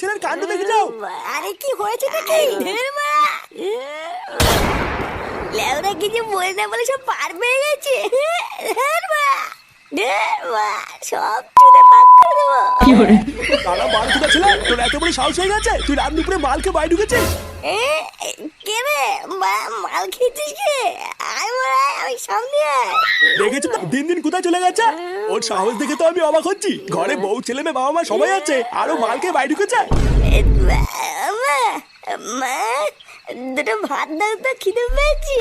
ছেলের কাণ্ড দেখে যাও। আরে কি হয়েছে নাকি? লেওরা কিছু বলে না বলে সব পার পেয়ে গেছে? সব পাক করে দেবো। তারা মাল কোথা ছেলে তোর এত বড় সাহস হয়ে গেছে? তুই রাত দুপুরে মালকে বাইরে ঢুকেছিস? এ, কে রে? মা মাল খেয়েছিস কে? আয় মা আমি সামনে দেখেছ তো? দিন দিন কোথায় চলে গেছে? ওর সাহস দেখে তো আমি অবাক হচ্ছি। ঘরে বউ ছেলে মেয়ে বাবা মা সবাই আছে। আরও মালকে বাইরে ঢুকেছে? মা মা, দুটো ভাত দাও তো খিদে পেয়েছি।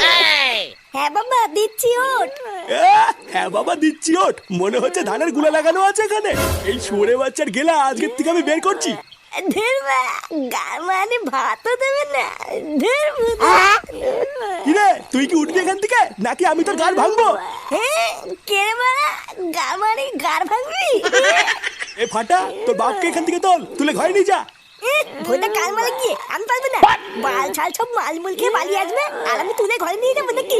হ্যাঁ বাবা দিচ্ছি ওট। হ্যাঁ বাবা দিচ্ছি ওট। মনে হচ্ছে ধানেরগুলা লাগানো আছে এখানে। এই সরে বাচ্চার গেলা আজকের থেকে আমি বের করছি। ধের মা গার মানে ভাতও দেবে না ধের কিরে তুই কি উঠবি এখান থেকে? নাকি আমি তোর গাল ভাঙবো? কে রে মা গার মানে গার ভাঙবি? এ ফাটা তোর বাপকে এখান থেকে তোল তুলে ঘরে নিয়ে যা। ভোটা কাল মালে গিয়ে আমি পারব না। মাল ছাল সব মাল মুল খেয়ে পালিয়ে আসবে আর আমি তুলে ঘরে নিয়ে যাব নাকি?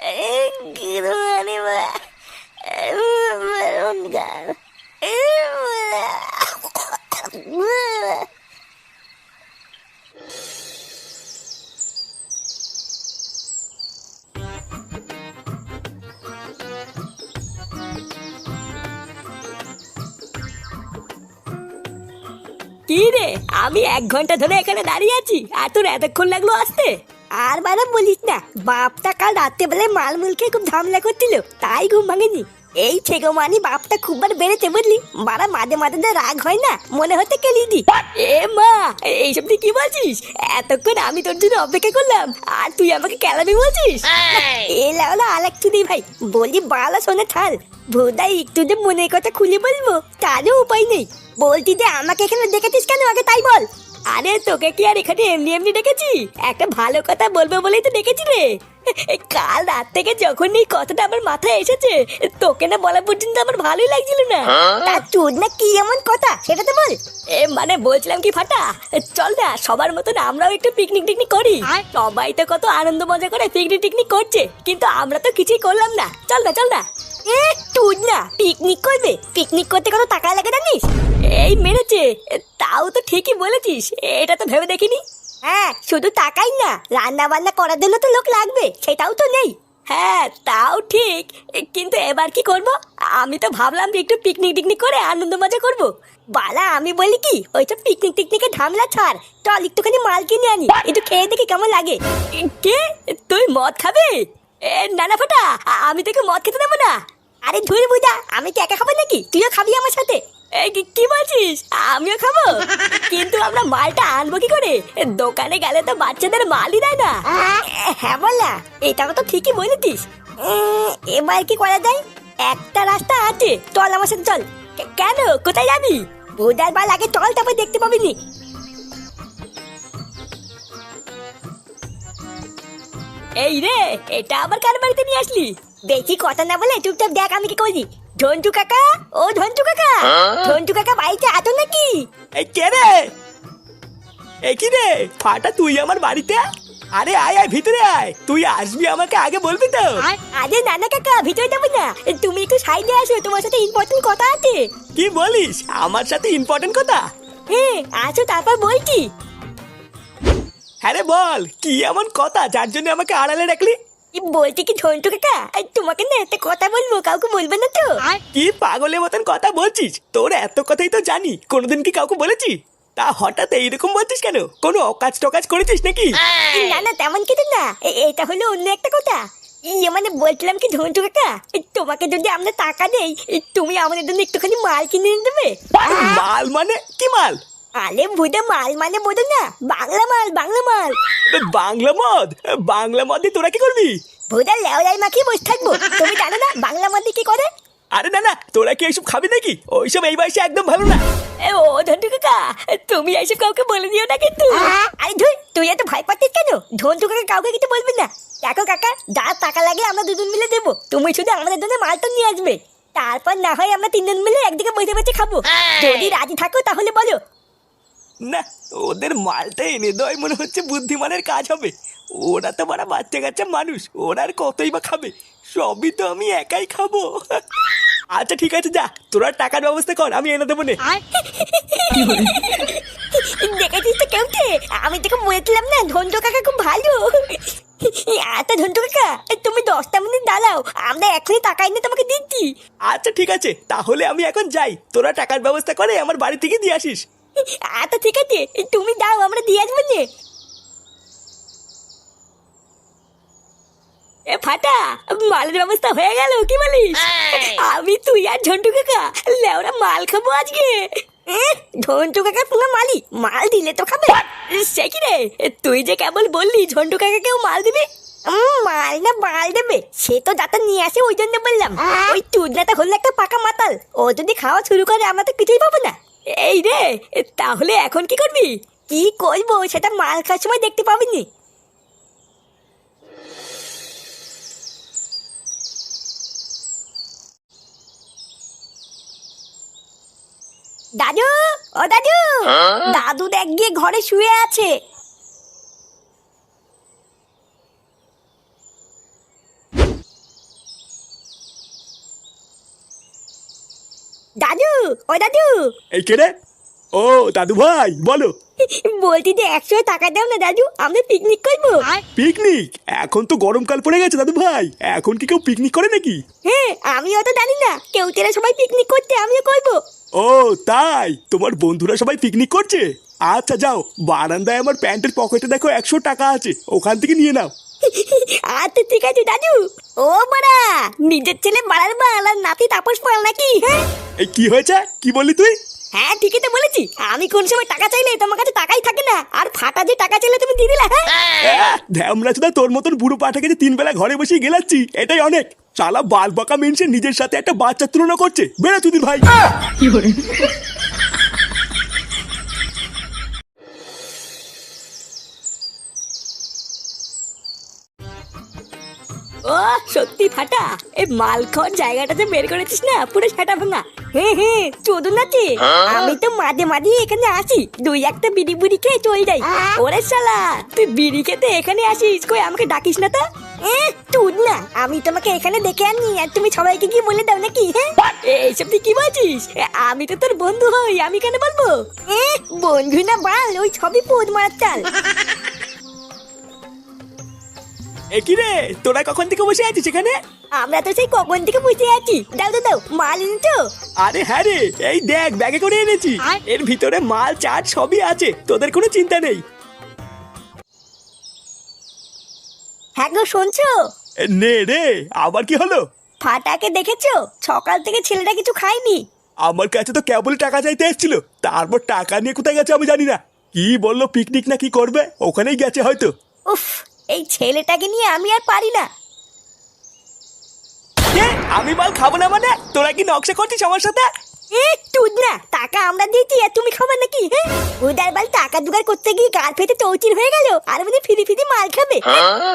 এই মরণ গান কি রে? আমি এক ঘণ্টা ধরে এখানে দাঁড়িয়ে আছি, আর তোর এতক্ষণ লাগল আসতে। আর বারা বলিস না বাপটা কাল রাত্রে বেলায় মাল মুল খেয়ে খুব ঝামেলা করছিল তাই ঘুম ভাঙেনি। এই ছেগো মানি বাপটা খুব বার বেড়েছে বুঝলি? বারা মাঝে মাঝে যে রাগ হয় না মনে হতে কেলি দি। এ মা এইসব তুই কি বলছিস? এতক্ষণ আমি তোর জন্য অপেক্ষা করলাম আর তুই আমাকে কেলাবি বলছিস? এ লাউলা আলেক তুই ভাই বলি বালা শোনে থাল ভোদাই একটু যে মনের কথা খুলে বলব তারও উপায় নেই। বলতি যে আমাকে এখানে দেখেছিস কেন? আগে তাই বল। আরে তোকে কি আর এখানে এমনি এমনি ডেকেছি? একটা ভালো কথা বলব বলেই তো ডেকেছি রে। কাল রাত থেকে যখন এই কথাটা আমার মাথায় এসেছে তোকে না বলা পর্যন্ত আমার ভালোই লাগছিল না। তা তোর না কি এমন কথা? সেটা তো বল। এ মানে বলছিলাম কি ফাটা? চল না সবার মতন আমরাও একটু পিকনিক টিকনিক করি। সবাই তো কত আনন্দ মজা করে পিকনিক টিকনিক করছে কিন্তু আমরা তো কিছুই করলাম না। চল না চল না। এ, তুই না পিকনিক করবে? পিকনিক করতে কত টাকা লাগে জানিস? এই মেরেছে। তাও তো ঠিকই বলেছিস, এটা তো ভেবে দেখিনি। হ্যাঁ শুধু টাকাই না রান্না বান্না করার জন্য তো লোক লাগবে, সেটাও তো নেই। হ্যাঁ তাও ঠিক, কিন্তু এবার কি করব? আমি তো ভাবলাম যে একটু পিকনিক টিকনিক করে আনন্দ মজা করব। বালা, আমি বলি কি ওইসব পিকনিক টিকনিকে ঝামেলা ছাড়, চল একটুখানি মাল কিনে আনি, একটু খেয়ে দেখি কেমন লাগে। কে? তুই মদ খাবে? এ না না ফাটা আমি তোকে মদ খেতে দেবো না। আরে ধুর বুঝা আমি কি একা খাব নাকি? তুইও খাবি আমার সাথে? কি- বলছিস? আমিও খাব। কিন্তু আমরা মালটা আনব কি করে? দোকানে গেলে তো বাচ্চাদের মালই দেয় না। হ্যাঁ বললা এটা তো ঠিকই বলেছিস। এবার কি করা যায়? একটা রাস্তা আছে। চল আমার সাথে চল। কেন? কোথায় যাবি? বুধার বাল আগে চল তারপর দেখতে পাবি নি। এই রে এটা আবার কার বাড়িতে নিয়ে আসলি? বেশি কথা না বলে চুপচাপ দেখ আমি কি করি ঝন্টু কাকা? ও ঝন্টু কাকা? ঝন্টু কাকা বাড়িতে আতো নাকি? এই কে রে? এই কি রে? ফাটা তুই আমার বাড়িতে? আরে আয় আয় ভিতরে আয়। তুই আসবি আমাকে আগে বলবি তো। আরে নানা কাকা ভিতরে যাব না। তুমি একটু সাইডে আসো তোমার সাথে ইম্পর্টেন্ট কথা আছে। কি বলিস? আমার সাথে ইম্পর্টেন্ট কথা? হ্যাঁ আসো তারপর বলছি। হ্যাঁ রে বল কি এমন কথা? যার জন্য আমাকে আড়ালে রাখলি? বলছি কি ঝন্টু কাকা? তোমাকে না একটা কথা বলব কাউকে বলবে না তো। কি পাগলের মতন কথা বলছিস? তোর এত কথাই তো জানি কোনোদিন কি কাউকে বলেছি? তা হঠাৎ এইরকম বলছিস কেন? কোনো অকাজ টকাজ করেছিস নাকি? না না তেমন কিছু না। এ- এটা হলো অন্য একটা কথা। ইয়ে মানে বলছিলাম কি ঝন্টু কাকা? তোমাকে যদি আমরা টাকা দেই তুমি আমাদের জন্য একটুখানি মাল কিনে দেবে। মাল মানে? কি মাল? আলে বুঝে মাল মানে বোঝো না বাংলা মাল বাংলা মাল। বাংলা মদ? বাংলা মদ দিয়ে তোরা কি করবি? ভুদা লেওলাই মাখিয়ে বসে থাকব তুমি জানো না বাংলা মাল দিয়ে কি করে? আরে না না তোরা কি এইসব খাবি নাকি? ওইসব এই বয়সে একদম ভালো না। এ ও ঝন্টু কাকা তুমি এইসব কাউকে বলে দিও না কিন্তু। আরে ধুই তুই এত ভয় পাচ্ছিস কেন? ঝন্টু কাকা কাউকে কিছু বলবি না। দেখো কাকা যা টাকা লাগে আমরা দুজন মিলে দেবো। তুমি শুধু আমাদের জন্য মালটা নিয়ে আসবে। তারপর না হয় আমরা তিনজন মিলে একদিকে বসে বসে খাব। যদি রাজি থাকো তাহলে বলো না ওদের মালটা এনে দেওয়াই মনে হচ্ছে বুদ্ধিমানের কাজ হবে। ওরা তো মারা বাচ্চা কাচ্চা মানুষ ওরা আর কতই বা খাবে? সবই তো আমি একাই খাব। আচ্ছা ঠিক আছে যা তোরা টাকার ব্যবস্থা কর আমি এনে দেবো নে। দেখেছিস তো কেমতে আমি তোকে বলেছিলাম না ধন্টু কাকা খুব ভালো। আচ্ছা ধন্টু কাকা তুমি দশটা মিনিট দাঁড়াও আমরা এখনই টাকা এনে তোমাকে দিচ্ছি। আচ্ছা ঠিক আছে তাহলে আমি এখন যাই। তোরা টাকার ব্যবস্থা করে আমার বাড়ি থেকে দিয়ে আসিস। আচ্ছা ঠিক আছে। তুমি দাও আমরা দিয়ে আসব নে এ ফাটা মালের ব্যবস্থা হয়ে গেল কি বলিস? আমি তুই আর ঝন্টু কাকা লেওরা মাল খাব আজকে। ঝন্টু কাকা পুরো মালি মাল দিলে তো খাবে। সে কি রে? তুই যে কেবল বললি ঝন্টু কাকা কেউ মাল দিবে? মাল না মাল দেবে। সে তো যাতে নিয়ে আসে ওই জন্য বললাম। ওই টুডনাটা হলো একটা পাকা মাতাল। ও যদি খাওয়া শুরু করে আমরা তো কিছুই পাবো না। এই রে তাহলে এখন কি করবি? কি করব সেটা মাল খাওয়ার সময় দেখতে পাবিনি। দাদু ও দাদু দাদু দেখ গিয়ে ঘরে শুয়ে আছে দাদু ও দাদু। এই কে রে? ও দাদু ভাই বলো। বলছি যে একশো টাকা দাও না দাদু আমরা পিকনিক করব। পিকনিক এখন তো গরমকাল পড়ে গেছে দাদু ভাই। এখন কি কেউ পিকনিক করে নাকি? হ্যাঁ আমি অত জানি না। কেউ তেরা সবাই পিকনিক করতে আমিও করব। ও তাই? তোমার বন্ধুরা সবাই পিকনিক করছে? আচ্ছা যাও। বারান্দায় আমার প্যান্টের পকেটে দেখো একশো টাকা আছে। ওখান থেকে নিয়ে নাও। আচ্ছা ঠিক আছে দাদু। ও বাড়া নিজের ছেলে বাড়ার বাল আর নাতি তাপস পাল নাকি হ্যাঁ? এই কি হয়েছে? কি বললি তুই? হ্যাঁ ঠিকই তো বলেছি। আমি কোন সময় টাকা চাইলে তোমার কাছে টাকাই থাকে না। আর ফাটা যে টাকা চাইলে তুমি দিয়ে দিলা হ্যাঁ? ধ্যামরা চোদা তোর মতন বুড়ো পাঠাকে যে তিন বেলা ঘরে বসে গেলাচ্ছি। এটাই অনেক। চালা বাল বাঁকা মিনসে নিজের সাথে একটা বাচ্চা তুলনা করছে। বেড়া তুই ভাই। ও সত্যি ফাটা? এই খাওয়ার জায়গাটাতে বের করেছিস না? পুরো সেটা ভাঙা। হ্যাঁ হ্যাঁ চোদন নাচে আমি তো মাঝে মাঝে এখানে আসি। দুই একটা বিড়ি বুড়ি খেয়ে চলে যাই। ওরে শালা তুই বিড়ি খেতে এখানে আসিস? কই আমাকে ডাকিস না তো? এ তুই না আমি তোমাকে এখানে দেখে আনি। আর তুমি সবাইকে কি বলে দাও নাকি হ্যাঁ? এইসব তুই কি বলছিস? আমি তো তোর বন্ধু হই। আমি কেন বলব? এ বন্ধু না বাল ওই ছবি পোদ মারার চাল। কি রে? তোরা কখন থেকে বসে আছিস এখানে? আমরা তো সেই কখন থেকে বুঝে আছি। দাও দাও দাও মাল এনেছো আরে হ্যাঁ রে এই দেখ ব্যাগে করে এনেছি। এর ভিতরে মাল চাট সবই আছে তোদের কোনো চিন্তা নেই। হ্যাঁ গো শুনছো? নে রে আবার কি হলো? ফাটাকে দেখেছ? সকাল থেকে ছেলেটা কিছু খায়নি। আমার কাছে তো কেবল টাকা চাইতে এসেছিল তারপর টাকা নিয়ে কোথায় গেছে আমি জানি না। কি বলল পিকনিক না কি করবে? ওখানেই গেছে হয়তো। উফ এই ছেলেটাকে নিয়ে আমি আর পারি না। আমি মাল খাব না মানে? তোরা কি নকশা করছিস আমার সাথে? এ তুই না টাকা আমরা দিয়েছি আর তুমি খাবে নাকি হ্যাঁ? উদার বাল টাকা জোগাড় করতে গিয়ে গাল ফেটে চৌচির হয়ে গেল আর মানে ফিরি ফিরি মাল খাবে।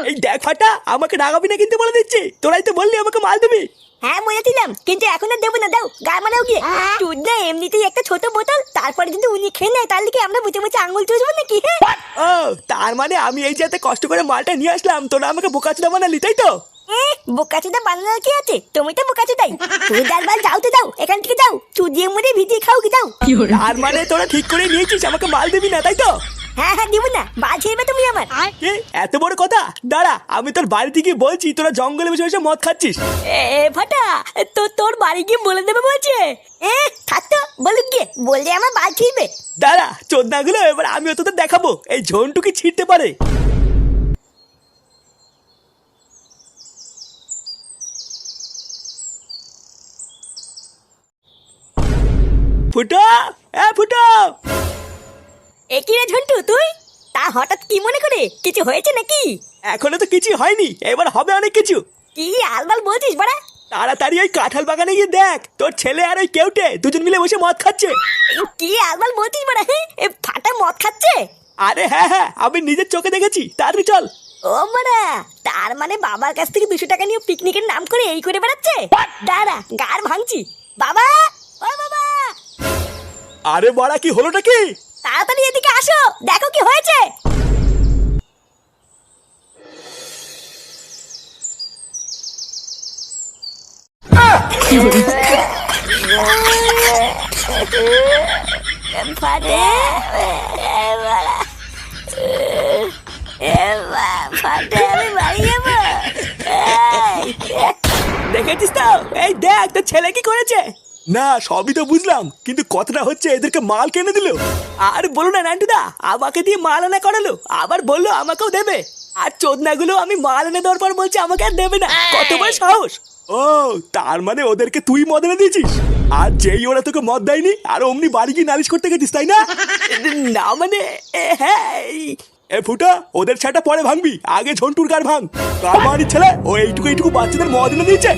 এই দেখ ফাটা আমাকে রাগাবি না কিন্তু বলে দিচ্ছি। তোরাই তো বললি আমাকে মাল দিবি। হ্যাঁ বলেছিলাম কিন্তু এখন আর দেবো না দাও গা মারাও গিয়ে। তুই না এমনিতেই একটা ছোট বোতল। তারপরে যদি উনি খেয়ে নেয় তাহলে কি আমরা বুঝে বুঝে আঙুল চুষবো নাকি? ও তার মানে আমি এই যে এত কষ্ট করে মালটা নিয়ে আসলাম তোরা আমাকে বোকাচুদা বানালি তাই তো? বোকাচুদা বানানোর কি আছে? তুমি তো বোকাচুদাই। তুমি ডালবাল যাও তো যাও এখান থেকে যাও। চুদিয়ে মুড়ে ভিজিয়ে খাও কি যাও। তার মানে তোরা ঠিক করে নিয়েছিস আমাকে মাল দিবি না তাই তো? হ্যাঁ হ্যাঁ দিব না বাল ছেড়বে তুমি আমার। এ, এত বড় কথা? দাঁড়া আমি তোর বাড়ি থেকে বলছি তোরা জঙ্গলে বসে বসে মদ খাচ্ছিস। এ ফাটা তো তোর বাড়ি গিয়ে বলে দেবে বলছে? এ থাকতো বলুক গিয়ে বললে আমার দাঁড়া চোদ্দাগুলো এবার আমিও তোদের দেখাবো এই ঝন্টুকি ছিঁড়তে পারে। ফুটো এ ফুটো! এ কি রে ঝন্টু তুই? তা হঠাৎ কি মনে করে? কিছু হয়েছে নাকি? এখনও তো কিছু হয়নি এবার হবে অনেক কিছু। কি আলবাল বলছিস বাড়া? তাড়াতাড়ি ওই কাঁঠাল বাগানে গিয়ে দেখ তোর ছেলে আর ওই কেউটে দুজন মিলে বসে মদ খাচ্ছে। কি আলবাল বলছিস বাড়া এ ফাটা মদ খাচ্ছে? আরে হ্যাঁ হ্যাঁ আমি নিজের চোখে দেখেছি তাড়াতাড়ি চল। ও মারা তার মানে বাবার কাছ থেকে দুশো টাকা নিয়ে পিকনিকের নাম করে এই করে বেড়াচ্ছে? দাঁড়া গার ভাঙছি। বাবা ও বাবা! আরে বড়া কি হলোটা কি? তাড়াতাড়ি এদিকে আসো দেখো কি হয়েছে। দেখেছিস তো? এই দেখ তোর ছেলে কি করেছে? না সবই তো বুঝলাম কিন্তু কথাটা হচ্ছে এদেরকে মাল কেনে দিল। আর বলো না নান্টুদা আমাকে দিয়ে মাল আনা করালো আবার বলল আমাকেও দেবে। আর চোদনাগুলো আমি মাল এনে দেওয়ার পর বলছে আমাকে আর দেবে না। কত বড় সাহস? ও তার মানে ওদেরকে তুই মদ এনে দিয়েছিস? আর যেই ওরা তোকে মদ দেয়নি আর অমনি বাড়ি গিয়ে নালিশ করতে গেছিস তাই না? না মানে এ, হ্যাঁ এ ফুটা ওদের ছাটা পরে ভাঙবি আগে ঝন্টুর গার ভাঙ। কার বাড়ির ছেলে ও এইটুকু এইটুকু বাচ্চাদের মদ এনে দিয়েছে।